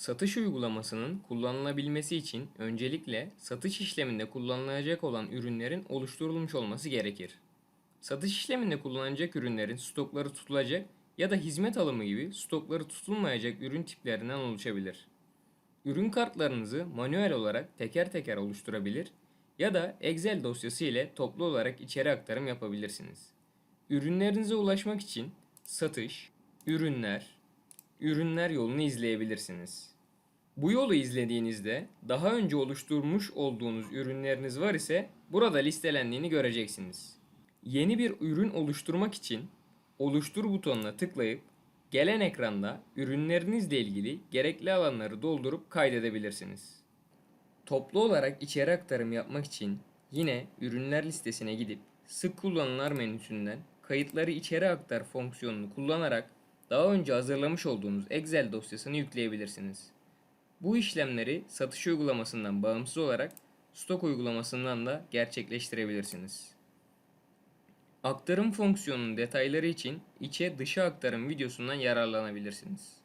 Satış uygulamasının kullanılabilmesi için öncelikle satış işleminde kullanılacak olan ürünlerin oluşturulmuş olması gerekir. Satış işleminde kullanılacak ürünlerin stokları tutulacak ya da hizmet alımı gibi stokları tutulmayacak ürün tiplerinden oluşabilir. Ürün kartlarınızı manuel olarak teker teker oluşturabilir ya da Excel dosyası ile toplu olarak içeri aktarım yapabilirsiniz. Ürünlerinize ulaşmak için satış, ürünler, ürünler yolunu izleyebilirsiniz. Bu yolu izlediğinizde daha önce oluşturmuş olduğunuz ürünleriniz var ise burada listelendiğini göreceksiniz. Yeni bir ürün oluşturmak için oluştur butonuna tıklayıp gelen ekranda ürünlerinizle ilgili gerekli alanları doldurup kaydedebilirsiniz. Toplu olarak içeri aktarım yapmak için yine ürünler listesine gidip sık kullanılan menüsünden kayıtları içeri aktar fonksiyonunu kullanarak daha önce hazırlamış olduğunuz Excel dosyasını yükleyebilirsiniz. Bu işlemleri satış uygulamasından bağımsız olarak stok uygulamasından da gerçekleştirebilirsiniz. Aktarım fonksiyonunun detayları için içe dışa aktarım videosundan yararlanabilirsiniz.